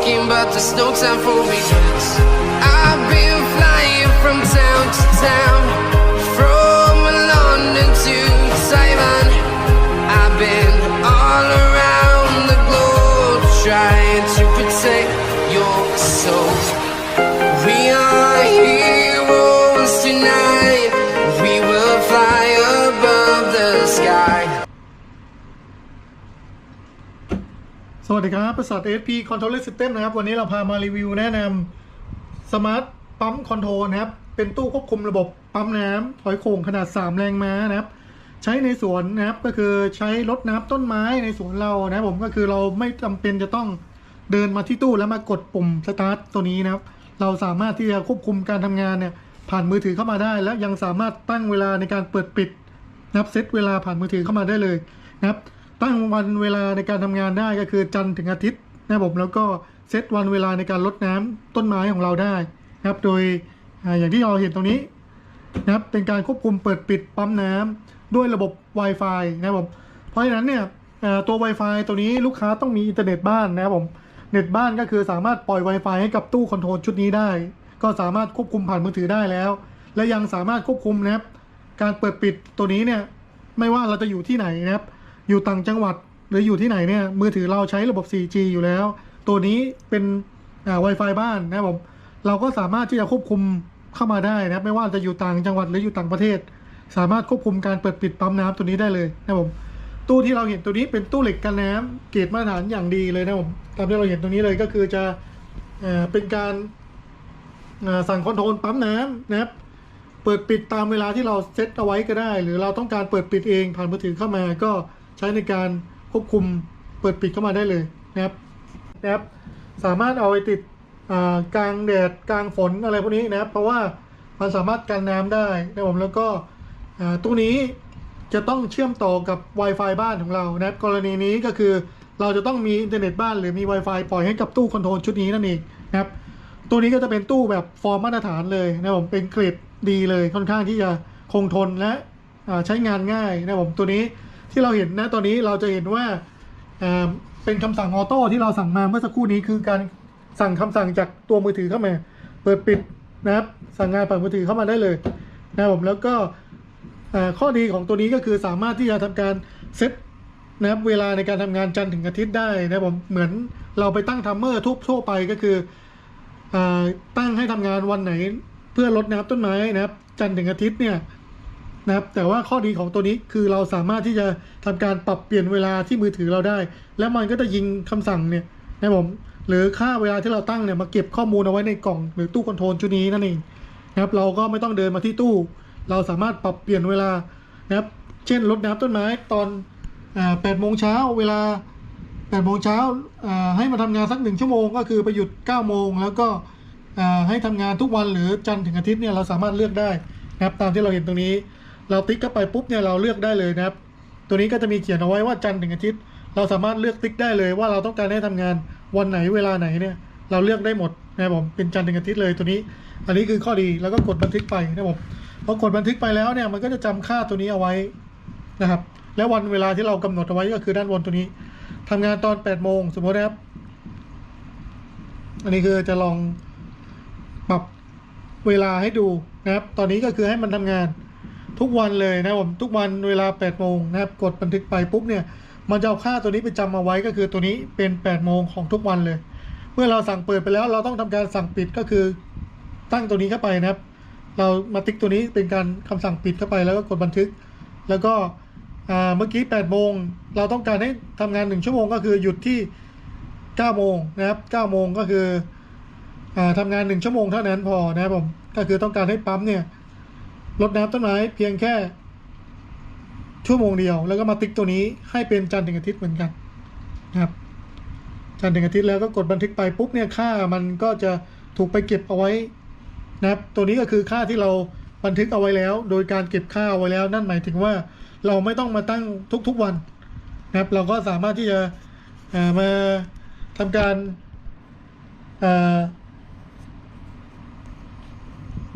ticking, but there's no time for regrets. I've been flying from town to town, from London to สวัสดีครับบริษัท SP Controller System นะครับ วันนี้เราพามารีวิวแนะนำสมาร์ทปั๊มคอนโทรลนะครับ เป็นตู้ควบคุมระบบปั๊มน้ำถอยโค้งขนาด 3 แรงม้านะครับ ใช้ในสวนนะครับ ก็คือใช้รดน้ำต้นไม้ในสวนเรานะครับผมก็คือเราไม่จำเป็นจะต้องเดินมาที่ตู้แล้วมากดปุ่มสตาร์ทตัวนี้นะครับ เราสามารถที่จะควบคุมการทำงานเนี่ยผ่านมือถือเข้ามาได้ แล้วยังสามารถตั้งเวลาในการเปิดปิดนะครับเซตเวลาผ่านมือถือเข้ามาได้เลยนะครับ ตั้งวันเวลาในการทำงานได้ก็คือจันทร์ถึงอาทิตย์นะครับผมแล้วก็เซตวันเวลาในการลดน้ำต้นไม้ของเราได้นะครับ โดยอย่างที่เราเห็นตรงนี้นะครับเป็นการควบคุมเปิดปิดปั๊มน้ำด้วยระบบ Wi-Fi นะครับผมเพราะฉะนั้นเนี่ยตัว Wi-Fi ตัวนี้ลูกค้าต้องมีอินเทอร์เน็ตบ้านนะครับผมเน็ตบ้านก็คือสามารถปล่อย Wi-Fi ให้กับตู้คอนโทรลชุดนี้ได้ ก็สามารถควบคุมผ่านมือถือได้แล้ว และยังสามารถควบคุมนะครับการเปิดปิดตัวนี้เนี่ยไม่ว่าเราจะอยู่ที่ไหนนะครับ อยู่ต่างจังหวัดหรืออยู่ที่ไหนเนี่ยมือถือเราใช้ระบบ 4G อยู่แล้ว ตัวนี้เป็นอ่า Wi-Fi บ้านนะครับผมเราก็สามารถที่จะควบคุมเข้ามาได้นะไม่ว่าจะอยู่ต่างจังหวัดหรืออยู่ต่างประเทศ สามารถควบคุมการเปิดปิดปั๊มน้ำตัวนี้ได้เลยนะครับผมตู้ที่เราเห็นตัวนี้เป็นตู้เหล็กกันน้ำเกรดมาตรฐานอย่างดีเลยนะครับผมตามที่เราเห็นตรงนี้เลยก็คือจะเอ่อเป็นการอ่อสั่งคอนโทรลปั๊มน้ำนะครับเปิดปิดตามเวลาที่เราเซตเอาไว้ก็ได้ หรือเราต้องการเปิดปิดเองผ่านมือถือเข้ามาก็ ใช้ในการควบคุมเปิดปิดเข้ามาได้เลยนะครับนะครับสามารถเอาไปติดกลางแดดกลางฝนอะไรพวกนี้นะครับ เพราะว่ามันสามารถกันน้ำได้นะผมแล้วก็ตู้นี้จะต้องเชื่อมต่อกับ Wi-Fi บ้านของเรานะครับกรณีนี้ก็คือเราจะต้องมีอินเทอร์เน็ตบ้านหรือมี Wi-Fi ปล่อยให้กับตู้คอนโทรลชุดนี้นั่นเองนะครับตัวนี้ก็จะเป็นตู้แบบฟอร์มมาตรฐานเลยนะผมเป็นเกรดดีเลยค่อนข้างที่จะคงทนและใช้งานง่ายนะผมตัวนี้ ที่เราเห็นนะตอนนี้เราจะเห็นว่าเป็นคำสั่งออโต้ที่เราสั่งมาเมื่อสักครู่นี้คือการสั่งคำสั่งจากตัวมือถือเข้ามา เปิดปิดนะครับ สั่งงานผ่านมือถือเข้ามาได้เลยนะครับผมแล้วก็ข้อดีของตัวนี้ก็คือสามารถที่จะทำการเซตนะครับเวลาในการทำงานจันทร์ถึงอาทิตย์ได้นะผมเหมือนเราไปตั้งทัมเมอร์ทุกทั่วไปก็คืออตั้งให้ทำงานวันไหนเพื่อลดน้ำต้นไม้นะครับ จันทร์ถึงอาทิตย์เนี่ย นะครับ แต่ว่าข้อดีของตัวนี้คือเราสามารถที่จะทำการปรับเปลี่ยนเวลาที่มือถือเราได้ แล้วมันก็จะยิงคำสั่งเนี่ยนะครับผมหรือค่าเวลาที่เราตั้งเนี่ยมาเก็บข้อมูลเอาไว้ในกล่อง หรือตู้คอนโทรลชุดนี้นั่นเองนะครับเราก็ไม่ต้องเดินมาที่ตู้ เราสามารถปรับเปลี่ยนเวลานะครับเช่นลดน้ำต้นไม้ตอนอ่า8โมงเช้าเวลา8โมงเช้าให้มาทำงานสักหนึ่งชั่วโมงก็คือไปหยุด9โมงแล้วก็ให้ทำงานทุกวันหรือจันทร์ถึงอาทิตย์เนี่ยเราสามารถเลือกได้นะครับตามที่เราเห็นตรงนี้ เราติ๊กเข้าไปปุ๊บเนี่ยเราเลือกได้เลยนะครับ ตัวนี้ก็จะมีเขียนเอาไว้ว่าจันทร์ถึงอาทิตย์ เราสามารถเลือกติ๊กได้เลยว่าเราต้องการให้ทำงานวันไหนเวลาไหนเนี่ย เราเลือกได้หมดนะครับผมเป็นจันทร์ถึงอาทิตย์เลยตัวนี้ อันนี้คือข้อดีแล้วก็กดบันทึกไปนะครับผมพอกดบันทึกไปแล้วเนี่ยมันก็จะจำค่าตัวนี้เอาไว้นะครับ แล้ววันเวลาที่เรากำหนดเอาไว้ก็คือด้านบนตัวนี้ทำงานตอน8โมงสมมตินะครับ อันนี้คือจะลองปรับเวลาให้ดูนะครับ ตอนนี้ก็คือให้มันทำงาน ทุกวันเลยนะครับผมทุกวันเวลา8โมงนะครับกดบันทึกไปปุ๊บเนี่ยมันจะเอาค่าตัวนี้ไปจำเอาไว้ก็คือตัวนี้เป็น8โมงของทุกวันเลย เมื่อเราสั่งเปิดไปแล้ว เราต้องทำการสั่งปิดก็คือตั้งตัวนี้เข้าไปนะครับ เรามาติ๊กตัวนี้เป็นการคำสั่งปิดเข้าไปแล้วก็กดบันทึก แล้วก็เมื่อกี้8โมงเราต้องการให้ทำงาน 1 ชั่วโมงก็คือหยุดที่9โมงนะครับ9โมงก็คืออ่าทำงาน 1 ชั่วโมงเท่านั้นพอนะครับผมก็คือต้องการให้ปั๊มเนี่ย ลดน้ำต้นไม้เพียงแค่ ชั่วโมงเดียว แล้วก็มาติ๊กตัวนี้ให้เป็นจันทร์ถึงอาทิตย์เหมือนกันนะครับจันทร์ถึงอาทิตย์แล้วก็กดบันทึกไปปุ๊บเนี่ยค่ามันก็จะถูกไปเก็บเอาไว้นะครับ ตัวนี้ก็คือค่าที่เราบันทึกเอาไว้แล้ว โดยการเก็บค่าเอาไว้แล้ว นั่นหมายถึงว่าเราไม่ต้องมาตั้งทุกๆวันนะครับ เราก็สามารถที่จะมาทำการ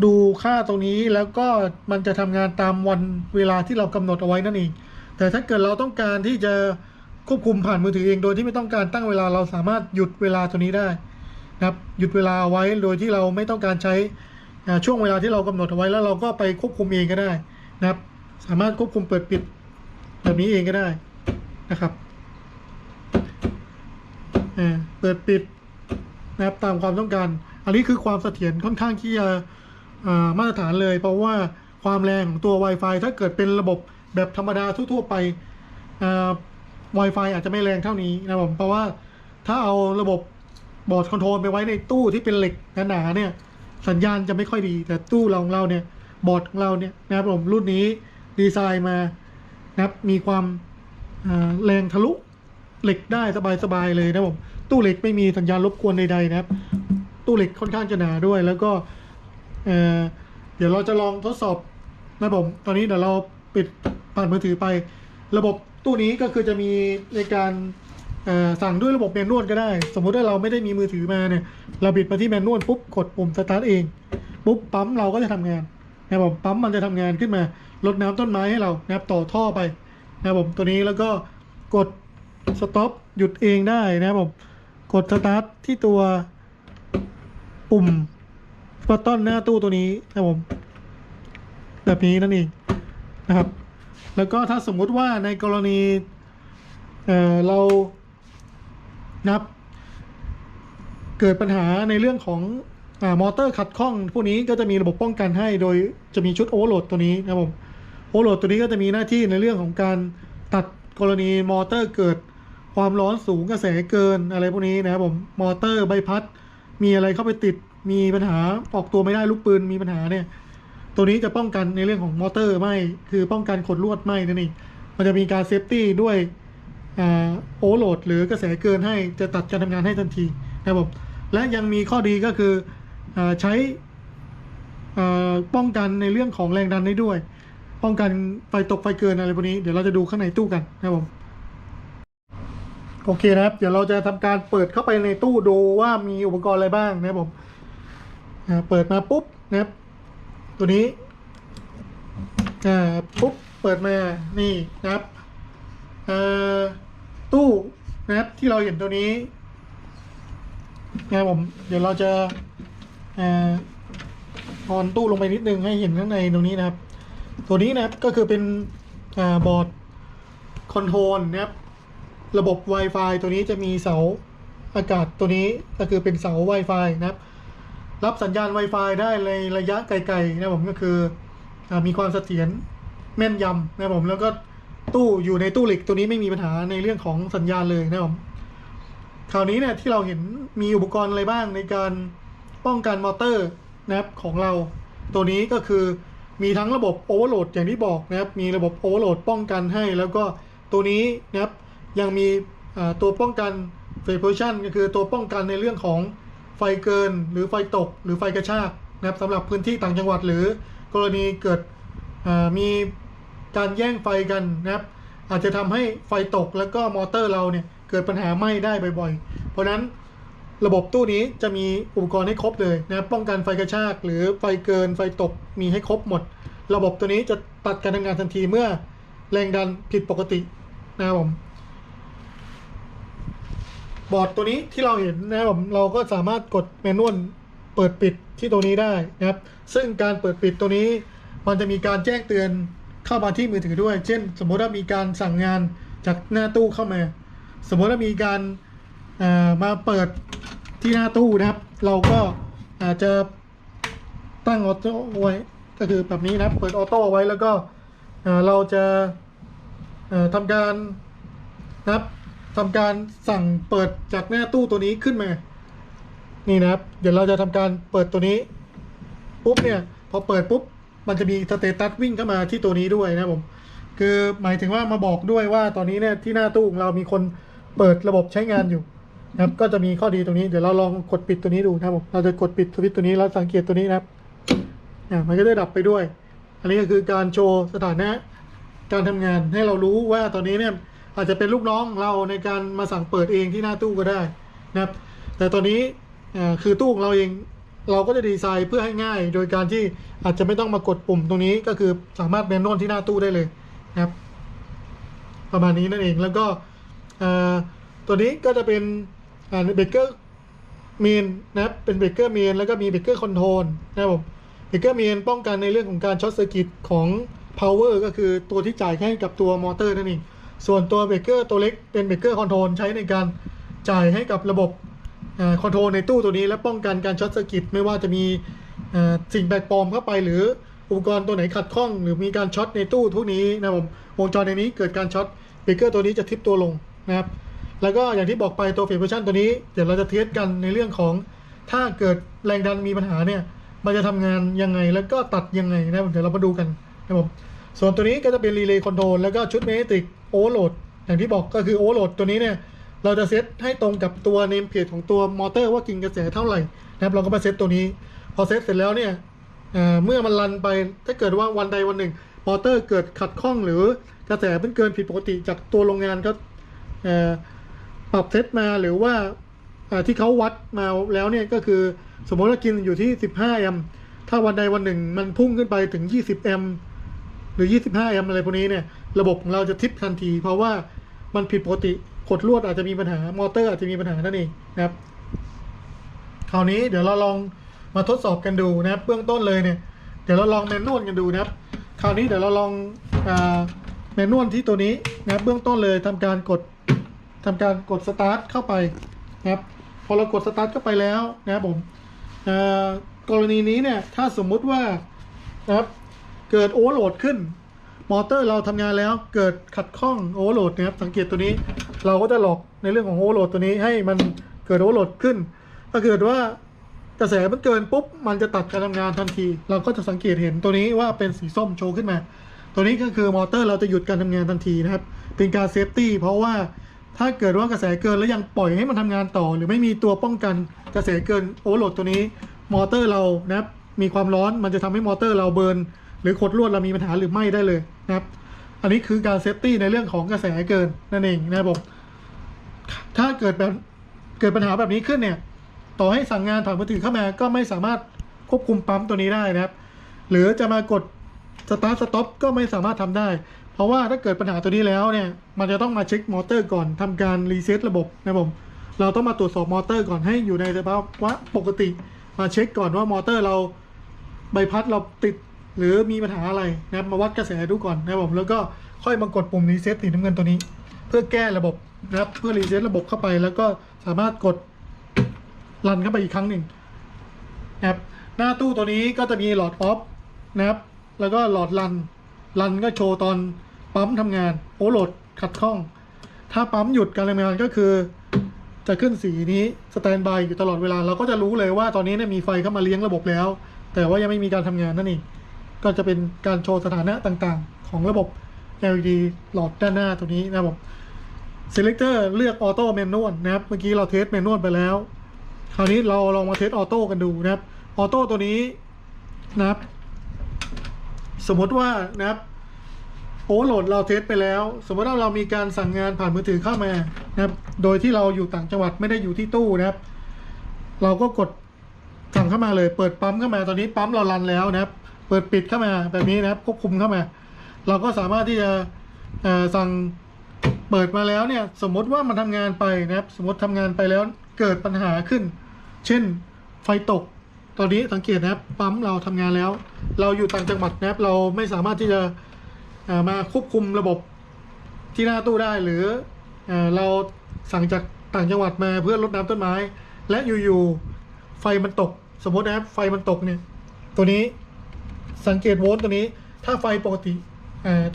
ดูค่าตรงนี้แล้วก็มันจะทำงานตามวันเวลาที่เรากำหนดเอาไว้นั่นเอง แต่ถ้าเกิดเราต้องการที่จะควบคุมผ่านมือถือเองโดยที่ไม่ต้องการตั้งเวลาเราสามารถหยุดเวลาตัวนี้ได้นะครับหยุดเวลาเอาไว้โดยที่เราไม่ต้องการใช้ช่วงเวลาที่เรากำหนดเอาไว้แล้วเราก็ไปควบคุมเองก็ได้นะครับ สามารถควบคุมเปิดปิดแบบนี้เองก็ได้นะครับเปิดปิดนะครับตามความต้องการ อันนี้คือความเสถียรค่อนข้างที่จะ มาตรฐานเลย เพราะว่าความแรงของตัว Wi-Fi ถ้าเกิดเป็นระบบแบบธรรมดาทั่ว ๆ ไป Wi-Fi อาจจะไม่แรงเท่านี้นะครับผมเพราะว่าถ้าเอาระบบบอร์ดคอนโทรลไปไว้ในตู้ที่เป็นเหล็กหนาๆเนี่ยสัญญาณจะไม่ค่อยดี แต่ตู้เราของเราเนี่ยบอร์ดของเราเนี่ยนะครับผมรุ่นนี้ดีไซน์มานะครับมีความแรงทะลุเหล็กได้สบายๆเลยนะครับผมตู้เหล็กไม่มีสัญญาณรบกวนใดๆนะครับ ตู้เหล็กค่อนข้างจะหนาด้วย แล้วก็ เออเดี๋ยวเราจะลองทดสอบนะครับผมตอนนี้เดี๋ยวเราปิดผ่านมือถือไป ระบบตู้นี้ก็คือจะมีในการสั่งด้วยระบบแมนนวลก็ได้ สมมุติว่าเราไม่ได้มีมือถือมาเนี่ย เราบิดมาที่แมนนวลปุ๊บกดปุ่มสตาร์ทเองปุ๊บปั๊มเราก็จะทำงานนะครับผมปั๊มมันจะทำงานขึ้นมาลดน้ำต้นไม้ให้เรานะครับต่อท่อไปนะครับผมตัวนี้แล้วก็กดสต็อปหยุดเองได้นะครับผมกดสตาร์ทที่ตัวปุ่ม บัตตอนหน้าตู้ตัวนี้นะครับผมแบบนี้นั่นเองนะครับ แล้วก็ถ้าสมมุติว่าในกรณีเเรานับ เกิดปัญหาในเรื่องของอมอเตอร์ขัดข้องพวกนี้ก็จะมีระบบป้องกันให้โดยจะมีชุดโอเวอร์โหลดตัวนี้นะครับผมโอเวอร์โหลดตัวนี้ก็จะมีหน้าที่ในเรื่องของการตัดกรณีมอเตอร์เกิดความร้อนสูงกระแสเกินอะไรพวกนี้นะครับผมมอเตอร์ใบพัด มีอะไรเข้าไปติด มีปัญหาออกตัวไม่ได้ลูกปืนมีปัญหาเนี่ย ตัวนี้จะป้องกันในเรื่องของมอเตอร์ไหมคือป้องกันขดลวดไหมนั่นเองมันจะมีการเซฟตี้ด้วยโอเวอร์โหลดหรือกระแสเกินให้จะตัดการทำงานให้ทันทีนะครับผมและยังมีข้อดีก็คืออใช้ป้องกันในเรื่องของแรงดันได้ด้วย ป้องกันไฟตกไฟเกินอะไรพวกนี้เดี๋ยวเราจะดูข้างในตู้กันนะครับผมโอเคนะครับ เดี๋ยวเราจะทำการเปิดเข้าไปในตู้ดูว่ามีอุปกรณ์อะไรบ้างนะครับผม อ่าเปิดมาปุ๊บนะครับ ตัวนี้อ่าปุ๊บเปิดมานี่นะครับเอ่อตู้นะครับที่เราเห็นตัวนี้นะผมเดี๋ยวเราจะอ่าออนตู้ลงไปนิดนึงให้เห็นข้างในตรงนี้นะครับ ตัวนี้นะครับก็คือเป็นอ่าบอร์ดคอนโทรลนะครับ ระบบ Wi-Fi ตัวนี้จะมีเสาอากาศตัวนี้ก็คือเป็นเสา Wi-Fi นะครับ รับสัญญาณ Wi-Fi ได้ในระยะไกลๆนะผมก็คืออมีความเสถียรแม่นยำนะผมแล้วก็ตู้อยู่ในตู้เหล็กตัวนี้ไม่มีปัญหาในเรื่องของสัญญาณเลยนะผมคราวนี้เนี่ยที่เราเห็นมีอุปกรณ์อะไรบ้างในการป้องกันมอเตอร์นะครับของเรา ตัวนี้ก็คือมีทั้งระบบโอเวอร์โหลดอย่างที่บอกนะครับ มีระบบโอเวอร์โหลดป้องกันให้ แล้วก็ตัวนี้นะครับยังมีตัวป้องกันเฟร p โพชันก็คือตัวป้องกันในเรื่องของ ไฟเกินหรือไฟตกหรือไฟกระชากนะครับสำหรับพื้นที่ต่างจังหวัดหรือกรณีเกิดมีการแย่งไฟกันนะครับอาจจะทำให้ไฟตกแล้วก็มอเตอร์เราเนี่ยเกิดปัญหาไหม้ได้บ่อยๆ เพราะฉะนั้นระบบตู้นี้จะมีอุปกรณ์ให้ครบเลยนะครับป้องกันไฟกระชาก หรือไฟเกินไฟตกมีให้ครบหมด ระบบตัวนี้จะตัดการทำงานทันทีเมื่อแรงดันผิดปกตินะครับผม บอร์ดตัวนี้ที่เราเห็นนะครับเราก็สามารถกดแมนนวลเปิดปิดที่ตัวนี้ได้นะครับ ซึ่งการเปิดปิดตัวนี้ มันจะมีการแจ้งเตือนเข้ามาที่มือถือด้วย เช่น สมมติว่ามีการสั่งงานจากหน้าตู้เข้ามา สมมติว่ามีการมาเปิดที่หน้าตู้นะครับ เราก็อาจจะตั้งออโต้ไว้ ก็คือแบบนี้นะเปิดออโต้ไว้แล้วก็เราจะทำการนะครับ ทำการสั่งเปิดจากหน้าตู้ตัวนี้ขึ้นมา นี่นะครับ เดี๋ยวเราจะทำการเปิดตัวนี้ ปุ๊บเนี่ย พอเปิดปุ๊บ มันจะมีสเตตัสวิ่งเข้ามาที่ตัวนี้ด้วยนะครับผม คือหมายถึงว่ามาบอกด้วยว่าตอนนี้เนี่ยที่หน้าตู้ของเรามีคนเปิดระบบใช้งานอยู่นะครับ ก็จะมีข้อดีตรงนี้ เดี๋ยวเราลองกดปิดตัวนี้ดูนะครับผม เราจะกดปิดสวิตช์ตัวนี้แล้วสังเกตตัวนี้นะครับอ่ามันก็ได้ดับไปด้วย อันนี้ก็คือการโชว์สถานะการทำงานให้เรารู้ว่าตอนนี้เนี่ย อาจจะเป็นลูกน้องเราในการมาสั่งเปิดเองที่หน้าตู้ก็ได้นะครับ แต่ตอนนี้คือตู้ของเราเองเราก็จะดีไซน์เพื่อให้ง่าย โดยการที่อาจจะไม่ต้องมากดปุ่มตรงนี้ก็คือสามารถแมนนวลที่หน้าตู้ได้เลยนะครับ ประมาณนี้นั่นเองแล้วก็เอ่อตัวนี้ก็จะเป็นเบเกอร์เมนนะครับเป็นเบเกอร์เมนแล้วก็มีเบเกอร์คอนโทรลนะครับผมเบเกอร์เมนป้องกันในเรื่องของการช็อตเซอร์กิตของ power ก็คือตัวที่จ่ายให้กับตัวมอเตอร์นั่นเอง ส่วนตัวเบเกอร์ตัวเล็กเป็นเบเกอร์คอนโทรลใช้ในการจ่ายให้กับระบบคอนโทรลในตู้ตัวนี้ และป้องกันการช็อตเซอร์กิตไม่ว่าจะมีสิ่งแปลกปลอมเข้าไป หรืออุปกรณ์ตัวไหนขัดข้อง หรือมีการช็อตในตู้ทุกนี้นะครับผมวงจรในนี้เกิดการช็อตเบเกอร์ตัวนี้จะทิปตัวลงนะครับแล้วก็อย่างที่บอกไปตัวเฟร v ชันตัวนี้เดี๋ยวเราจะเทสกันในเรื่องของถ้าเกิดแรงดันมีปัญหาเนี่ยมันจะทำงานยังไงแล้วก็ตัดยังไงนะครับเดี๋ยวเรามาดูกันนะครับผมส่วนตัวนี้ก็จะเป็นรีเลย์คอนโทรลแล้วก็ชุดเมติก โอเวอร์โหลดอย่างที่บอกก็คือโอเวอร์โหลดตัวนี้เนี่ย เราจะเซตให้ตรงกับตัวเนมเพจของตัวมอเตอร์ว่ากินกระแสเท่าไหร่นะครับเราก็มาเซตตัวนี้ พอเซตเสร็จแล้วเนี่ยเเมื่อมันรันไปถ้าเกิดว่าวันใดวันหนึ่ง มอเตอร์เกิดขัดข้องหรือกระแสมันเกินผิดปกติจากตัวโรงงานก็ปรับเซตมาหรือว่าที่เขาวัดมาแล้วเนี่ยก็คือสมมติว่ากินอยู่ที่ 15 แอมป์ถ้าวันใดวันหนึ่งมันพุ่งขึ้นไปถึง 20 แอมป์หรือ 25 แอมป์อะไรพวกนี้เนี่ย ระบบของเราจะทิปทันที เพราะว่ามันผิดปกติขดลวดอาจจะมีปัญหามอเตอร์อาจจะมีปัญหานั่นเองนะครับ คราวนี้เดี๋ยวเราลองมาทดสอบกันดูนะครับ เบื้องต้นเลยเนี่ย เดี๋ยวเราลองแมนนวลกันดูนะครับ คราวนี้เดี๋ยวเราลองอแมนนวลที่ตัวนี้นะครับเบื้องต้นเลยทำการกดทำการกดสตาร์ทเข้าไปนะครับ พอเรากดสตาร์ทเข้าไปแล้วนะครับผมกรณีนี้เนี่ยถ้าสมมุติว่านะครับเกิดโอเวอร์โหลดขึ้น มอเตอร์เราทำงานแล้วเกิดขัดข้องโอเวอร์โหลดนะครับสังเกตตัวนี้เราก็จะหลอกในเรื่องของโอเวอร์โหลดตัวนี้ให้มันเกิดโอเวอร์โหลดขึ้น ถ้าเกิดว่ากระแสมันเกินปุ๊บมันจะตัดการทำงานทันที เราก็จะสังเกตเห็นตัวนี้ว่าเป็นสีส้มโชว์ขึ้นมา ตัวนี้ก็คือมอเตอร์เราจะหยุดการทำงานทันทีนะครับ เป็นการเซฟตี้เพราะว่าถ้าเกิดว่ากระแสเกินแล้วยังปล่อยให้มันทำงานต่อ หรือไม่มีตัวป้องกันกระแสเกินโอเวอร์โหลดตัวนี้ มอเตอร์เรานะครับมีความร้อนมันจะทำให้มอเตอร์เราเบิร์น หรือขดลวดเรามีปัญหาหรือไม่ได้เลยนะครับ อันนี้คือการเซฟตี้ในเรื่องของกระแสเกินนั่นเองนะครับผมถ้าเกิดแบบเกิดปัญหาแบบนี้ขึ้นเนี่ย ต่อให้สั่งงานผ่านมือถือเข้ามาก็ไม่สามารถควบคุมปั๊มตัวนี้ได้นะครับ หรือจะมากดสตาร์ทสต็อปก็ไม่สามารถทำได้ เพราะว่าถ้าเกิดปัญหาตัวนี้แล้วเนี่ย มันจะต้องมาเช็คมอเตอร์ก่อนทำการรีเซ็ตระบบนะครับผมเราต้องมาตรวจสอบมอเตอร์ก่อนให้อยู่ในสภาวะปกติ มาเช็คก่อนว่ามอเตอร์เราใบพัดเราติด หรือมีปัญหาอะไรนะครับมาวัดกระแสดูก่อนนะครับผมแล้วก็ค่อยมากดปุ่มรีเซ็ตสีน้ำเงินตัวนี้ เพื่อแก้ระบบนะครับเพื่อรีเซ็ตระบบเข้าไป แล้วก็สามารถกดรันเข้าไปอีกครั้งหนึ่งนะครับหน้าตู้ตัวนี้ก็จะมีหลอดออฟนะครับแล้วก็หลอดรันรันก็โชว์ตอนปั๊มทำงานโอโหลดขัดข้อง ถ้าปั๊มหยุดการทำงานก็คือ จะขึ้นสีนี้สแตนบายอยู่ตลอดเวลาเราก็จะรู้เลยว่าตอนนี้เนี่ยมีไฟเข้ามาเลี้ยงระบบแล้ว แต่ว่ายังไม่มีการทำงานนั่นเอง ก็จะเป็นการโชว์สถานะต่างๆ ของระบบ LED หลอดด้านหน้าตัวนี้นะครับผม Selector เลือกออโต้แมนนวลนะครับ เมื่อกี้เราเทสแมนนวลไปแล้ว คราวนี้เราลองมาเทสออโต้กันดูนะครับออโต้ตัวนี้นะครับ สมมติว่านะครับโอเวอร์โหลดเราเทสไปแล้ว สมมติว่าเรามีการสั่งงานผ่านมือถือเข้ามานะครับ โดยที่เราอยู่ต่างจังหวัดไม่ได้อยู่ที่ตู้นะครับ เราก็กดสั่งเข้ามาเลย เปิดปั๊มเข้ามาตอนนี้ปั๊มเรารันแล้วนะครับ เปิดปิดเข้ามาแบบนี้นะครับควบคุมเข้ามา เราก็สามารถที่จะสั่งเปิดมาแล้วเนี่ยสมมติว่ามันทำงานไปนะครับ สมมติทำงานไปแล้วเกิดปัญหาขึ้น เช่นไฟตก ตอนนี้สังเกตนะครับปั๊มเราทำงานแล้ว เราอยู่ต่างจังหวัดนะครับ เราไม่สามารถที่จะมาควบคุมระบบที่หน้าตู้ได้หรือเอเราสั่งจากต่างจังหวัดมาเพื่อรดน้ำต้นไม้ และอยู่ๆไฟมันตก สมมตินะครับไฟมันตกเนี่ยตัวนี้ สังเกตโวลต์ตัวนี้ ถ้าไฟปกติ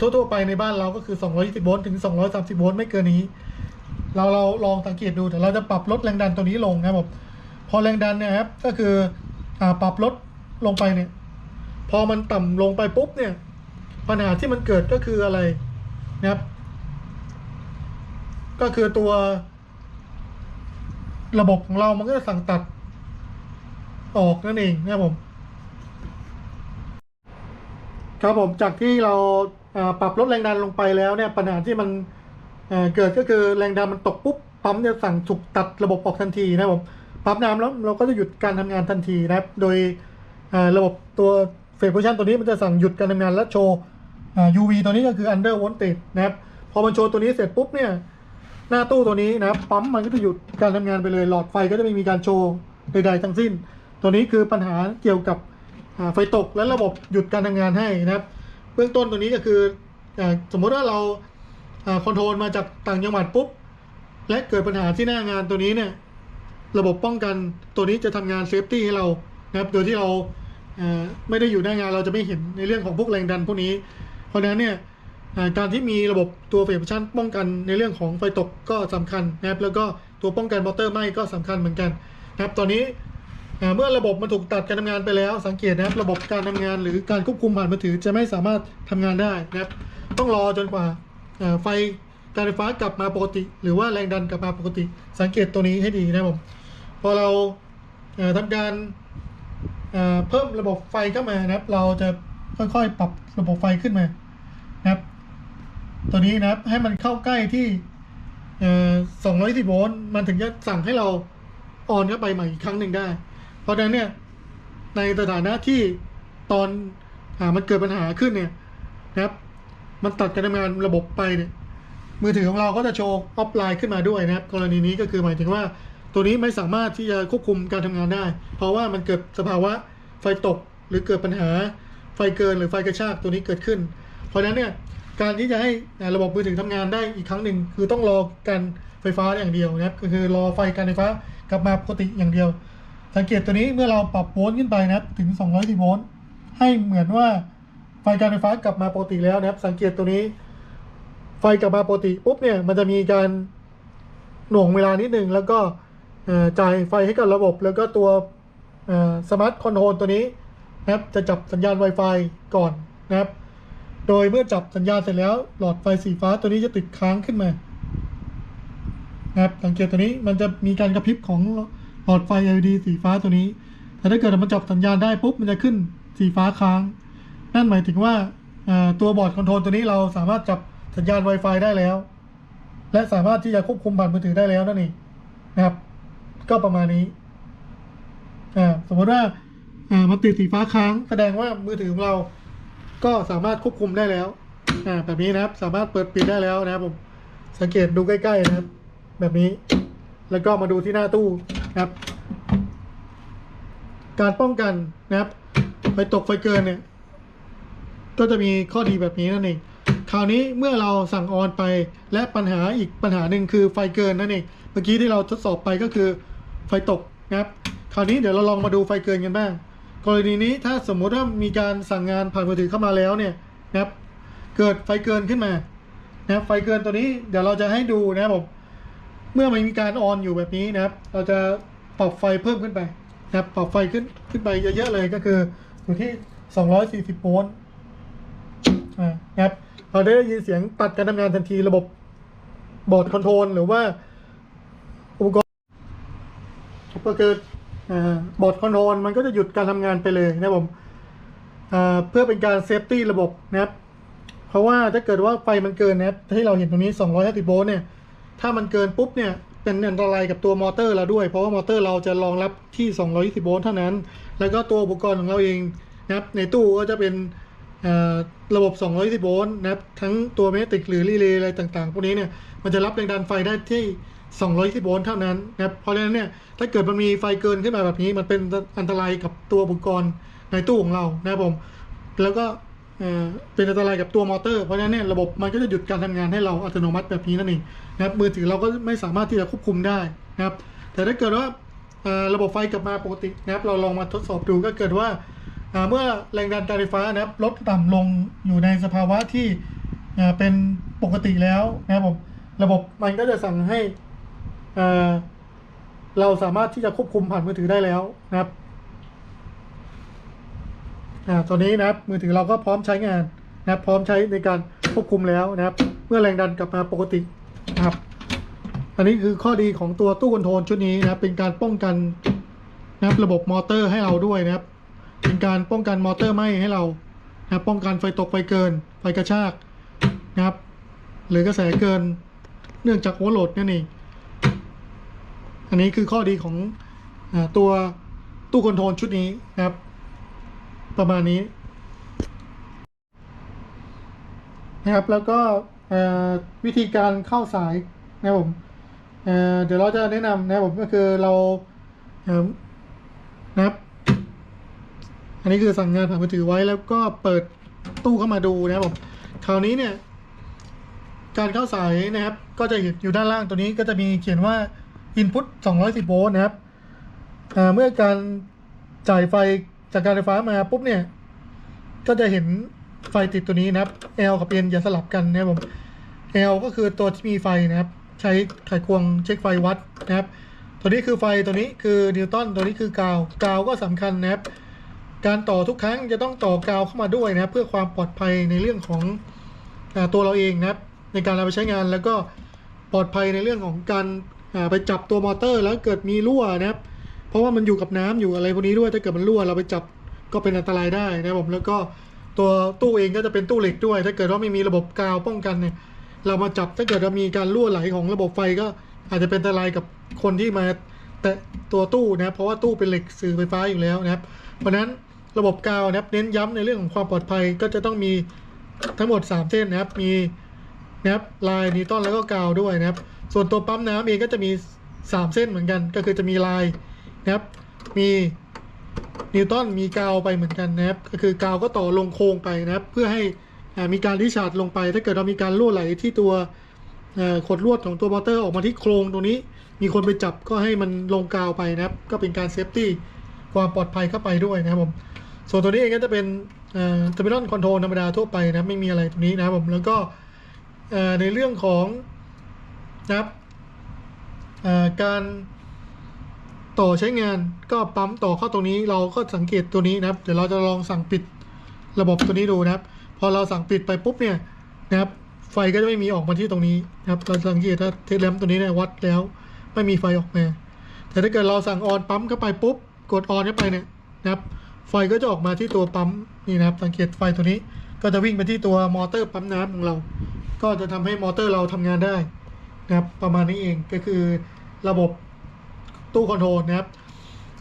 ทั่วๆไปในบ้านเราก็คือ 220 โวลต์ถึง 230 โวลต์ไม่เกินนี้ เราเราลองสังเกตดูเดี๋ยวเราจะปรับลดแรงดันตัวนี้ลงนะครับผมพอแรงดันเนี่ยครับก็คืออปรับลดลงไปเนี่ย พอมันต่ำลงไปปุ๊บเนี่ย ปัญหาที่มันเกิดก็คืออะไรนะครับ ก็คือตัว ระบบของเรามันก็จะสั่งตัดออกนั่นเองนะครับผม ครับผมจากที่เราปรับลดแรงดันลงไปแล้วเนี่ยปัญหาที่มันเเกิดก็คือแรงดันมันตกปุ๊บปั๊มจะสั่งถูกตัดระบบออกทันทีนะครับผมปั๊มน้ำแล้วเราก็จะหยุดการทำงานทันทีนะครับ โดยระบบตัวเฟสโพชันตัวนี้มันจะสั่งหยุดการทำงานและโชว์ UV ตัวนี้ก็คือ under voltage นะครับพอมันโชว์ตัวนี้เสร็จปุ๊บเนี่ยหน้าตู้ตัวนี้นะครับปั๊มมันก็จะหยุดการทำงานไปเลยหลอดไฟก็จะไม่มีการโชว์ใดๆทั้งสิ้น ตัวนี้คือปัญหาเกี่ยวกับ ไฟตกและระบบหยุดการทำงานให้นะครับ เบื้องต้นตัวนี้ก็คืออสมมติว่าเราคอนโทรลมาจากต่างจังหวัดปุ๊บ และเกิดปัญหาที่หน้างานตัวนี้เนี่ย ระบบป้องกันตัวนี้จะทำงานเซฟตี้ให้เรานะครับ โดยที่เราไม่ได้อยู่หน้างานเราจะไม่เห็นในเรื่องของพวกแรงดันพวกนี้ เพราะฉะนั้นเนี่ยการที่มีระบบตัวเฟรมชั่นป้องกันในเรื่องของไฟตกก็สำคัญนะครับ แล้วก็ตัวป้องกันมอเตอร์ไหม้ก็สำคัญเหมือนกันนะครับ ตอนนี้ เมื่อระบบมันถูกตัดการทำงานไปแล้ว สังเกตนะครับระบบการทำงานหรือการควบคุมผ่านมือถือจะไม่สามารถทำงานได้นะครับ ต้องรอจนกว่าไฟการไฟฟ้ากลับมาปกติ หรือว่าแรงดันกลับมาปกติ สังเกตตัวนี้ให้ดีนะครับผมพอเราเอ่อทำการเพิ่มระบบไฟเข้ามานะครับ เราจะค่อยๆ ปรับระบบไฟขึ้นมานะครับ ตัวนี้นะครับให้มันเข้าใกล้ที่เอ่อ210โวลต์มันถึงจะสั่งให้เราออนเข้าไปใหม่อีกครั้งหนึ่งได้ ราะฉะนั้นเนี่ยในสถานะที่ตอนอามันเกิดปัญหาขึ้นเนี่ยนะครับ มันตัดการทำงานระบบไปเนี่ยมือถือของเราก็จะโชว์ออฟไลน์ขึ้นมาด้วยนะครับ กรณีนี้ก็คือหมายถึงว่า ตัวนี้ไม่สามารถที่จะควบคุมการทำงานได้ เพราะว่ามันเกิดสภาวะไฟตกหรือเกิดปัญหาไฟเกินหรือไฟกระชากตัวนี้เกิดขึ้น เพราะฉะนั้นเนี่ยการที่จะให้ระบบมือถือทำงานได้อีกครั้งหนึ่งคือต้องรอการไฟฟ้าอย่างเดียวนะครับก็คือรอไฟการไฟฟ้ากลับมาปกติอย่างเดียว สังเกตตัวนี้เมื่อเราปรับโวลต์ขึ้นไปนะครับถึง 210โวลต์ให้เหมือนว่าไฟการไฟฟ้ากลับมาปกติแล้วนะครับ สังเกตตัวนี้ ไฟกลับมาปกติปุ๊บเนี่ยมันจะมีการหน่วงเวลานิดหนึ่งแล้วก็จ่ายไฟให้กับระบบ แล้วก็ตัวสมาร์ทคอนโทรลตัวนี้นะครับจะจับสัญญาณ Wi-Fi ก่อนนะครับ โดยเมื่อจับสัญญาณเสร็จแล้ว หลอดไฟสีฟ้าตัวนี้จะติดค้างขึ้นมานะครับสังเกตตัวนี้มันจะมีการกระพริบของ ลอดไฟ LED สีฟ้าตัวนี้ แต่ถ้าเกิดมันจับสัญญาณได้ปุ๊บมันจะขึ้นสีฟ้าค้าง นั่นหมายถึงว่าตัวบอร์ดคอนโทรลตัวนี้เราสามารถจับสัญญาณ Wi-Fi ได้แล้ว และสามารถที่จะควบคุมผ่านมือถือได้แล้วนั่นเองนะครับ ก็ประมาณนี้สมมติว่ามันติดสีฟ้าค้าง แสดงว่ามือถือของเราก็สามารถควบคุมได้แล้วแบบนี้นะครับสามารถเปิดปิดได้แล้วนะครับผมสังเกตดูใกล้ๆนะครับ แบบนี้ แล้วก็มาดูที่หน้าตู้ นะครับ การป้องกันนะครับไฟตกไฟเกินเนี่ย ก็จะมีข้อดีแบบนี้นั่นเองคราวนี้เมื่อเราสั่งออนไปและปัญหาอีกปัญหาหนึ่งคือไฟเกินนั่นเองเมื่อกี้ที่เราทดสอบไปก็คือไฟตกนะครับ คราวนี้เดี๋ยวเราลองมาดูไฟเกินกันบ้าง กรณีนี้ถ้าสมมุติว่ามีการสั่งงานผ่านมือถือเข้ามาแล้วเนี่ยนะครับ เกิดไฟเกินขึ้นมานะครับไฟเกินตัวนี้เดี๋ยวเราจะให้ดูนะครับผม เมื่อมันมีการออนอยู่แบบนี้นะครับ เราจะปรับไฟเพิ่มขึ้นไปนะครับ ปรับไฟขึ้นขึ้นไปเยอะๆเลยก็คืออยู่ที่ 240 โวลต์นะครับ เราได้ยินเสียงตัดการทำงานทันทีระบบบอร์ดคอนโทรลหรือว่าอุปกรณ์ก็คือบอร์ดคอนโทรลมันก็จะหยุดการทำงานไปเลยนะครับผมเพื่อเป็นการเซฟตี้ระบบนะครับ เพราะว่าถ้าเกิดว่าไฟมันเกินนะครับที่เราเห็นตรงนี้ 250 โวลต์เนี่ย ถ้ามันเกินปุ๊บเนี่ยเป็นอันตรายกับตัวมอเตอร์เราด้วย เพราะว่ามอเตอร์เราจะรองรับที่ 220 โวลต์เท่านั้น แล้วก็ตัวอุปกรณ์ของเราเองนะครับในตู้ก็จะเป็นระบบ 220 โวลต์นะครับทั้งตัวเมติกหรือรีเลย์อะไรต่างๆ พวกนี้เนี่ยมันจะรับแรงดันไฟได้ที่ 220 โวลต์เท่านั้นนะครับเพราะฉะนั้นเนี่ยถ้าเกิดมันมีไฟเกินขึ้นมาแบบนี้ มันเป็นอันตรายกับตัวอุปกรณ์ในตู้ของเรานะครับผมแล้วก็ เป็นอันตรายกับตัวมอเตอร์ เพราะฉะนั้นเนี่ยระบบมันก็จะหยุดการทำงานให้เราอัตโนมัติแบบนี้นั่นเองนะครับมือถือเราก็ไม่สามารถที่จะควบคุมได้นะครับ แต่ถ้าเกิดว่าระบบไฟกลับมาปกตินะครับ เราลองมาทดสอบดูก็เกิดว่าเมื่อแรงดันการไฟฟ้านะครับลดต่ำลงอยู่ในสภาวะที่เป็นปกติแล้วนะครับผมระบบมันก็จะสั่งให้เราสามารถที่จะควบคุมผ่านมือถือได้แล้วนะครับ อ่าตัวนี้นะครับมือถือเราก็พร้อมใช้งานนะครับพร้อมใช้ในการควบคุมแล้วนะครับ เมื่อแรงดันกลับมาปกตินะครับ อันนี้คือข้อดีของตัวตู้คอนโทรลชุดนี้นะครับ เป็นการป้องกันนะครับระบบมอเตอร์ให้เราด้วยนะครับ เป็นการป้องกันมอเตอร์ไหม้ให้เรานะครับป้องกันไฟตกไฟเกิน ไฟกระชากนะครับ หรือกระแสเกินเนื่องจากโอเวอร์โหลดนั่นเองอันนี้คือข้อดีของตัวตู้คอนโทรลชุดนี้นะครับ ประมาณนี้นะครับ แล้วก็วิธีการเข้าสายนะครับผมเเดี๋ยวเราจะแนะนำนะครับผมก็คือเรานะครับ อันนี้คือสั่งงานผ่านมือถือไว้แล้วก็เปิดตู้เข้ามาดูนะครับผมคราวนี้เนี่ยการเข้าสายนะครับ ก็จะเห็นอยู่ด้านล่างตัวนี้ก็จะมีเขียนว่า input 210 โวลต์นะครับเมื่อการจ่ายไฟ จากการไฟฟ้ามาปุ๊บเนี่ย ก็จะเห็นไฟติดตัวนี้นะครับ L กับ N อย่าสลับกันนะครับผม L ก็คือตัวที่มีไฟนะครับ ใช้ไขควงเช็คไฟวัดนะครับ ตัวนี้คือไฟตัวนี้คือนิวตันตัวนี้คือกาว กาวก็สำคัญนะครับ การต่อทุกครั้งจะต้องต่อกาวเข้ามาด้วยนะครับ เพื่อความปลอดภัยในเรื่องของตัวเราเองนะครับ ในการเอาไปใช้งานแล้วก็ปลอดภัยในเรื่องของการไปจับตัวมอเตอร์แล้วเกิดมีรั่วนะครับ เพราะว่ามันอยู่กับน้ำอยู่อะไรพวกนี้ด้วยถ้าเกิดมันรั่วเราไปจับก็เป็นอันตรายได้นะครับผมแล้วก็ตัวตู้เองก็จะเป็นตู้เหล็กด้วย ถ้าเกิดว่าไม่มีระบบกาวป้องกันเนี่ย เรามาจับถ้าเกิดว่ามีการรั่วไหลของระบบไฟก็อาจจะเป็นอันตรายกับคนที่มาแตะตัวตู้นะเพราะว่าตู้เป็นเหล็กสื่อไฟฟ้าอยู่แล้วนะครับ เพราะนั้นระบบกาวนะครับเน้นย้ำในเรื่องของความปลอดภัยก็จะต้องมีทั้งหมด 3 เส้นนะครับมีนะครับลายนิวตันแล้วก็กาวด้วยนะครับ ส่วนตัวปั๊มน้ำเองก็จะมี 3 เส้นเหมือนกัน ก็คือจะมีลาย นะครับ มีนิวตันมีกาวไปเหมือนกันนะครับ ก็คือกาวก็ต่อลงโครงไปนะครับ เพื่อให้มีการดิชาร์จลงไป ถ้าเกิดเรามีการรั่วไหลที่ตัวขดลวดของตัวมอเตอร์ออกมาที่โครงตรงนี้ มีคนไปจับก็ให้มันลงกาวไปนะครับ ก็เป็นการเซฟตี้ความปลอดภัยเข้าไปด้วยนะครับผมส่วนตัวนี้เองก็จะเป็นเอ่อ terminal control ธรรมดาทั่วไปนะไม่มีอะไรตรงนี้นะครับผมแล้วก็ในเรื่องของนะครับการ ต่อใช้งานก็ปั๊มต่อเข้าตรงนี้เราก็สังเกตตัวนี้นะครับ เดี๋ยวเราจะลองสั่งปิดระบบตัวนี้ดูนะครับ พอเราสั่งปิดไปปุ๊บเนี่ยนะครับไฟก็จะไม่มีออกมาที่ตรงนี้นะครับเราสังเกตถ้าเทสแลมตัวนี้เนี่ยวัดแล้วไม่มีไฟออกมา แต่ถ้าเกิดเราสั่งออนปั๊มเข้าไปปุ๊บ กดออนเข้าไปเนี่ยนะครับไฟก็จะออกมาที่ตัวปั๊มนี่นะครับ สังเกตไฟตัวนี้ก็จะวิ่งไปที่ตัวมอเตอร์ปั๊มน้ำของเรา ก็จะทำให้มอเตอร์เราทำงานได้นะครับประมาณนี้เองก็คือระบบ ตู้คอนโทรลนะครับ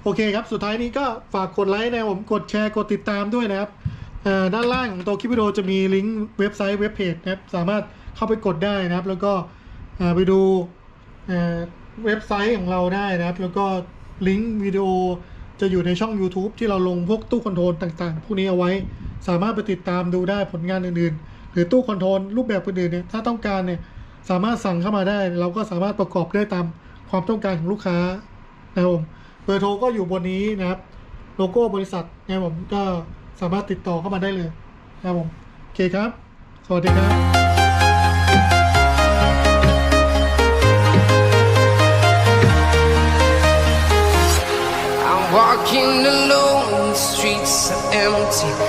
โอเคครับ สุดท้ายนี้ก็ฝากกดไลค์นะครับผมกดแชร์กดติดตามด้วยนะครับด้านล่างของตัวคลิปวิดีโอจะมีลิงก์เว็บไซต์เว็บเพจนะครับ สามารถเข้าไปกดได้นะครับ แล้วก็ไปดูเอ่อเว็บไซต์ของเราได้นะครับ แล้วก็ลิงก์วิดีโอจะอยู่ในช่อง YouTube ที่เราลงพวกตู้คอนโทรลต่างๆ พวกนี้เอาไว้ สามารถไปติดตามดูได้ผลงานอื่นๆ หรือตู้คอนโทรลรูปแบบอื่นๆเนี่ยถ้าต้องการเนี่ยสามารถสั่งเข้ามาได้ เราก็สามารถประกอบได้ตามความต้องการของลูกค้า นะครับผมเบอร์โทรก็อยู่บนนี้นะครับ โลโก้บริษัทนะครับผมก็สามารถติดต่อเข้ามาได้เลยนะครับผมโอเคครับ สวัสดีครับ walking alone, the streets are empty.